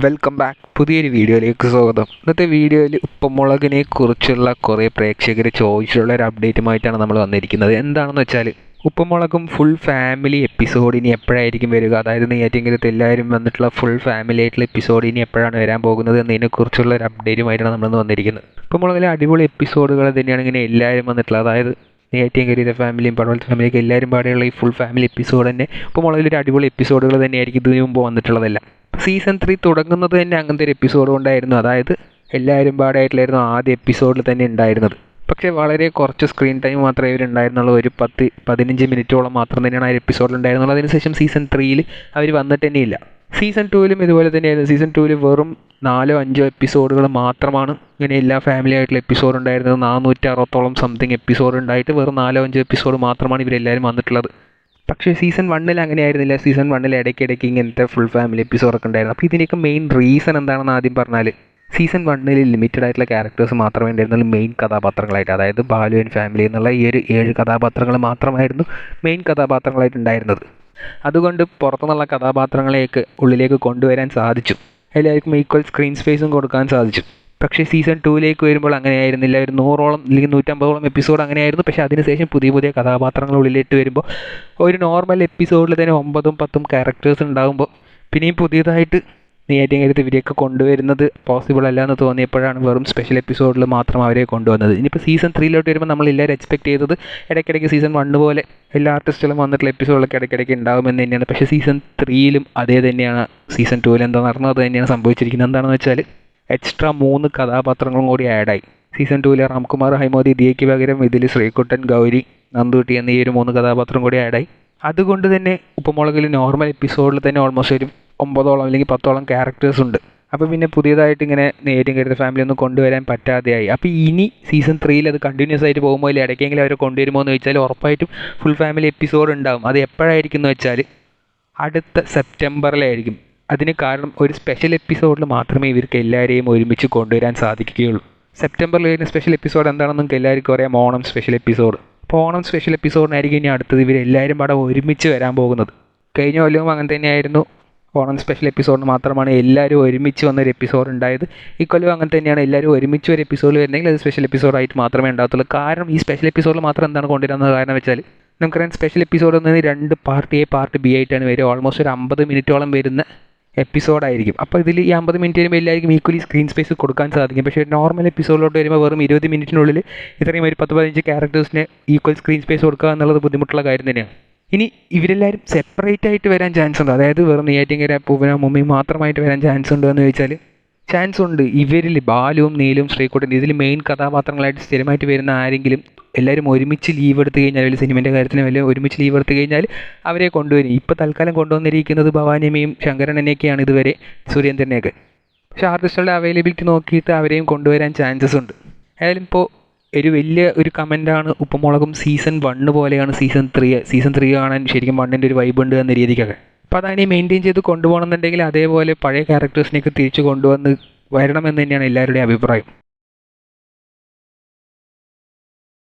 Welcome back പുതിയൊരു വീഡിയോയിലേക്ക് സ്വാഗതം. ഇന്നത്തെ വീഡിയോയിൽ ഉപ്പുമുളകിനെ കുറിച്ചുള്ള കുറേ പ്രേക്ഷകർ ചോദിച്ചിട്ടുള്ള ഒരു അപ്ഡേറ്റുമായിട്ടാണ് നമ്മൾ വന്നിരിക്കുന്നത്. എന്താണെന്ന് വെച്ചാൽ ഉപ്പമുളകും ഫുൾ ഫാമിലി എപ്പിസോഡ് ഇനി എപ്പോഴായിരിക്കും വരിക? അതായത് നെയ്യാറ്റിങ്കരത്ത് എല്ലാവരും വന്നിട്ടുള്ള ഫുൾ ഫാമിലി ആയിട്ടുള്ള എപ്പിസോഡ് ഇനി എപ്പോഴാണ് വരാൻ പോകുന്നത്? എന്നതിനെക്കുറിച്ചുള്ള ഒരു അപ്ഡേറ്റുമായിട്ടാണ് നമ്മളിന്ന് വന്നിരിക്കുന്നത്. ഉപ്പമുളകിലെ അടിപൊളി എപ്പിസോഡുകൾ തന്നെയാണ് ഇങ്ങനെ എല്ലാവരും വന്നിട്ടുള്ളത്. അതായത് നെയ്യാറ്റിൻകരിയിലെ ഫാമിലിയും പടവലത്തെ ഫാമിലിയൊക്കെ എല്ലാവരും പാടെയുള്ള ഈ ഫുൾ ഫാമിലി എപ്പിസോഡ് തന്നെ ഇപ്പോൾ മുളകിലൊരു അടിപൊളി എപ്പിസോഡുകൾ തന്നെയായിരിക്കും ഇതിനു മുമ്പ് വന്നിട്ടുള്ളതെല്ലാം. സീസൺ ത്രീ തുടങ്ങുന്നത് തന്നെ അങ്ങനത്തെ ഒരു എപ്പിസോഡ് കൊണ്ടായിരുന്നു. അതായത് എല്ലാവരും പാടായിട്ടില്ലായിരുന്നു ആദ്യ എപ്പിസോഡിൽ തന്നെ ഉണ്ടായിരുന്നത്. പക്ഷേ വളരെ കുറച്ച് സ്ക്രീൻ ടൈം മാത്രമേ ഇവരുണ്ടായിരുന്നുള്ളൂ. ഒരു പത്ത് പതിനഞ്ച് മിനിറ്റോളം മാത്രം തന്നെയാണ് ആ എപ്പിസോഡിൽ ഉണ്ടായിരുന്നുള്ളൂ. അതിനുശേഷം സീസൺ ത്രീയിൽ അവർ വന്നിട്ട് തന്നെയില്ല. സീസൺ ടൂവിലും ഇതുപോലെ തന്നെയായിരുന്നു. സീസൺ ടൂവിൽ വെറും നാലോ അഞ്ചോ എപ്പിസോഡുകൾ മാത്രമാണ് ഇങ്ങനെ എല്ലാ ഫാമിലി ആയിട്ടുള്ള എപ്പിസോഡ് ഉണ്ടായിരുന്നത്. നാനൂറ്റി അറുപത്തോളം സംതിങ് എപ്പിസോഡ് ഉണ്ടായിട്ട് വെറും നാലോ അഞ്ചോ എപ്പിസോഡ് മാത്രമാണ് ഇവരെല്ലാവരും വന്നിട്ടുള്ളത്. പക്ഷേ സീസൺ വണ്ണിൽ അങ്ങനെയായിരുന്നില്ല സീസൺ വണ്ണിൽ ഇടയ്ക്കിടയ്ക്ക് ഇങ്ങനത്തെ ഫുൾ ഫാമിലി എപ്പിസോഡൊക്കെ ഉണ്ടായിരുന്നു. അപ്പോൾ ഇതിന്റെയൊക്കെ മെയിൻ റീസൺ എന്താണെന്ന് ആദ്യം പറഞ്ഞാൽ സീസൺ വണ്ണിൽ ലിമിറ്റഡ് ആയിട്ടുള്ള ക്യാരക്ടേഴ്സ് മാത്രമേ ഉണ്ടായിരുന്നുള്ളൂ. മെയിൻ കഥാപാത്രങ്ങളായിട്ട് അതായത് ബാലു ആൻഡ് ഫാമിലി എന്നുള്ള ഈ ഒരു ഏഴ് കഥാപാത്രങ്ങൾ മാത്രമായിരുന്നു മെയിൻ കഥാപാത്രങ്ങളായിട്ട് ഉണ്ടായിരുന്നത്. അതുകൊണ്ട് പുറത്തുനിന്നുള്ള കഥാപാത്രങ്ങളെയൊക്കെ ഉള്ളിലേക്ക് കൊണ്ടുവരാൻ സാധിച്ചു. എല്ലാവർക്കും ഈക്വൽ സ്ക്രീൻ സ്പേസും കൊടുക്കാൻ സാധിച്ചു. പക്ഷേ സീസൺ ടൂവിലേക്ക് വരുമ്പോൾ അങ്ങനെയായിരുന്നില്ല. ഒരു നൂറോളം അല്ലെങ്കിൽ നൂറ്റമ്പതോളം എപ്പിസോഡ് അങ്ങനെയായിരുന്നു. പക്ഷേ അതിനുശേഷം പുതിയ പുതിയ കഥാപാത്രങ്ങൾ ഉള്ളിലിട്ട് വരുമ്പോൾ ഒരു നോർമൽ എപ്പിസോഡിൽ തന്നെ ഒമ്പതും പത്തും ക്യാരക്ടേഴ്സ് ഉണ്ടാകുമ്പോൾ പിന്നെയും പുതിയതായിട്ട് നെയ്യാറ്റിൻകരത്ത് ഇവരെയൊക്കെ കൊണ്ടുവരുന്നത് പോസിബിൾ അല്ല എന്ന് തോന്നിയപ്പോഴാണ് വെറും സ്പെഷ്യൽ എപ്പിസോഡിൽ മാത്രം അവരെ കൊണ്ടുവന്നത്. ഇനിയിപ്പോൾ സീസൺ ത്രീയിലോട്ട് വരുമ്പോൾ നമ്മൾ എല്ലാവരും എക്സ്പെക്ട് ചെയ്തത് ഇടയ്ക്കിടയ്ക്ക് സീസൺ വണ്ണ് പോലെ എല്ലാ ആർട്ടിസ്റ്റുകളും വന്നിട്ടുള്ള എപ്പിസോഡൊക്കെ ഇടയ്ക്കിടയ്ക്ക് ഉണ്ടാകുമെന്ന് തന്നെയാണ്. പക്ഷേ സീസൺ ത്രീയിലും അതേ തന്നെയാണ്. സീസൺ ടൂവിൽ എന്താ നടന്നത് തന്നെയാണ് സംഭവിച്ചിരിക്കുന്നത്. എന്താണെന്ന് വെച്ചാൽ എക്സ്ട്രാ മൂന്ന് കഥാപാത്രങ്ങളും കൂടി ആഡായി സീസൺ ടൂവിലെ റാംകുമാർ ഹൈമോദി ദിയയ്ക്ക് പകരം ഇതിൽ ശ്രീകുട്ടൻ ഗൗരി നന്ദുട്ടി എന്നീ ഒരു മൂന്ന് കഥാപാത്രം കൂടി ആഡായി അതുകൊണ്ട് തന്നെ ഉപ്പുമുളകിൽ നോർമൽ എപ്പിസോഡിൽ തന്നെ ഓൾമോസ്റ്റ് ഒരു ഒമ്പതോളം അല്ലെങ്കിൽ പത്തോളം ക്യാരക്ടേഴ്സ് ഉണ്ട്. അപ്പോൾ പിന്നെ പുതിയതായിട്ട് ഇങ്ങനെ നേരിയും കരുത ഫാമിലി ഒന്നും കൊണ്ടുവരാൻ പറ്റാതെയായി. അപ്പോൾ ഇനി സീസൺ ത്രീയിൽ അത് കണ്ടിന്യൂസ് ആയിട്ട് പോകുമ്പോൾ ഇല്ല ഇടയ്ക്കെങ്കിലും അവരെ കൊണ്ടുവരുമോ എന്ന് വെച്ചാൽ ഉറപ്പായിട്ടും ഫുൾ ഫാമിലി എപ്പിസോഡ് ഉണ്ടാകും അത് എപ്പോഴായിരിക്കും എന്ന് വെച്ചാൽ അടുത്ത സെപ്റ്റംബറിലായിരിക്കും. അതിന് കാരണം ഒരു സ്പെഷ്യൽ എപ്പിസോഡിൽ മാത്രമേ ഇവർക്ക് എല്ലാവരെയും ഒരുമിച്ച് കൊണ്ടുവരാൻ സാധിക്കുകയുള്ളൂ. സെപ്റ്റംബറിൽ വരുന്ന സ്പെഷ്യൽ എപ്പിസോഡ് എന്താണെന്ന് നിങ്ങൾക്ക് എല്ലാവർക്കും അറിയാം. ഓണം സ്പെഷ്യൽ എപ്പിസോഡ് അപ്പോൾ ഓണം സ്പെഷ്യൽ എപ്പിസോഡിനായിരിക്കും ഇനി അടുത്തത്. ഇവരെല്ലാവരും പാടെ ഒരുമിച്ച് വരാൻ പോകുന്നത്. കഴിഞ്ഞ കൊല്ലവും അങ്ങനെ തന്നെയായിരുന്നു. ഓണം സ്പെഷ്യൽ എപ്പിസോഡിന് മാത്രമാണ് എല്ലാവരും ഒരുമിച്ച് വന്നൊരു എപ്പിസോഡ് ഉണ്ടായത്. കൊല്ലവും അങ്ങനെ തന്നെയാണ് എല്ലാവരും ഒരുമിച്ച് ഒരു എപ്പിസോഡ് വരുന്നെങ്കിൽ അത് സ്പെഷ്യൽ എപ്പിസോഡായിട്ട് മാത്രമേ ഉണ്ടാകത്തുള്ളൂ. കാരണം ഈ സ്പെഷ്യൽ എപ്പിസോഡിൽ മാത്രം എന്താണ് കൊണ്ടുവരുന്നത്? കാരണം വെച്ചാൽ നമുക്കറിയാം സ്പെഷ്യൽ എപ്പിസോഡ് എന്ന് രണ്ട് പാർട്ട് എ പാർട്ട് ബി ആയിട്ടാണ് വരിക. ഓൾമോസ്റ്റ് ഒരു അമ്പത് മിനിറ്റോളം വരുന്ന എപ്പിസോഡായിരിക്കും അപ്പോൾ ഇതിൽ ഈ അമ്പത് മിനിറ്റ് വരുമ്പോൾ എല്ലാവർക്കും ഈക്വലി സ്ക്രീൻ സ്പേസ് കൊടുക്കാൻ സാധിക്കും. പക്ഷേ നോർമൽ എപ്പിസോഡിലോട്ട് വരുമ്പോൾ വെറും ഇരുപത് മിനിറ്റിനുള്ളിൽ ഇത്രയും ഒരു പത്ത് പതിനഞ്ച് ക്യാരക്ടേഴ്സിന് ഈക്വൽ സ്ക്രീൻ സ്പേസ് കൊടുക്കുക എന്നുള്ളത് ബുദ്ധിമുട്ടുള്ള കാര്യം തന്നെയാണ്. ഇനി ഇവരെല്ലാവരും സെപ്പറേറ്റ് ആയിട്ട് വരാൻ ചാൻസ് ഉണ്ട്? അതായത് വെറും നെയ്യാറ്റിങ്കര പൂവന മമ്മി മാത്രമായിട്ട് വരാൻ ചാൻസ് ഉണ്ടോ എന്ന് ചോദിച്ചാൽ ചാൻസ് ഉണ്ട്. ഇവരിൽ ബാലുവും നീലും ശ്രീകുട്ടൻ ഇതിൽ മെയിൻ കഥാപാത്രങ്ങളായിട്ട് സ്ഥിരമായിട്ട് വരുന്ന ആരെങ്കിലും എല്ലാവരും ഒരുമിച്ച് ലീവ് എടുത്തു കഴിഞ്ഞാൽ അല്ലെങ്കിൽ സിനിമേന്റെ കാര്യത്തിന് വലിയ ഒരുമിച്ച് ലീവ് എടുത്തു കഴിഞ്ഞാൽ അവരെ കൊണ്ടുവരും. ഇപ്പോൾ തൽക്കാലം കൊണ്ടുവന്നിരിക്കുന്നത് ഭവാനിയമ്മയും ശങ്കരനെയൊക്കെയാണ് ഇതുവരെ സുരേന്ദ്രനെയൊക്കെ. പക്ഷേ ആർട്ടിസ്റ്റുകളുടെ അവൈലബിലിറ്റി നോക്കിയിട്ട് അവരെയും കൊണ്ടുവരാൻ ചാൻസസ് ഉണ്ട്. ഏതായാലും ഇപ്പോൾ ഒരു വലിയ ഒരു കമന്റാണ് ഉപ്പുമുളകും സീസൺ വണ്ണ് പോലെയാണ് സീസൺ ത്രീ സീസൺ ത്രീ കാണാൻ ശരിക്കും വണ്ണിന്റെ ഒരു വൈബ് ഉണ്ട് എന്ന രീതിക്കൊക്കെ. അപ്പോൾ അതിനെ മെയിന്റെയിൻ ചെയ്ത് കൊണ്ടുപോകണമെന്നുണ്ടെങ്കിൽ അതേപോലെ പഴയ ക്യാരക്ടേഴ്സിനെയൊക്കെ തിരിച്ചു കൊണ്ടുവന്ന് വരണമെന്ന് തന്നെയാണ് എല്ലാവരുടെയും അഭിപ്രായം.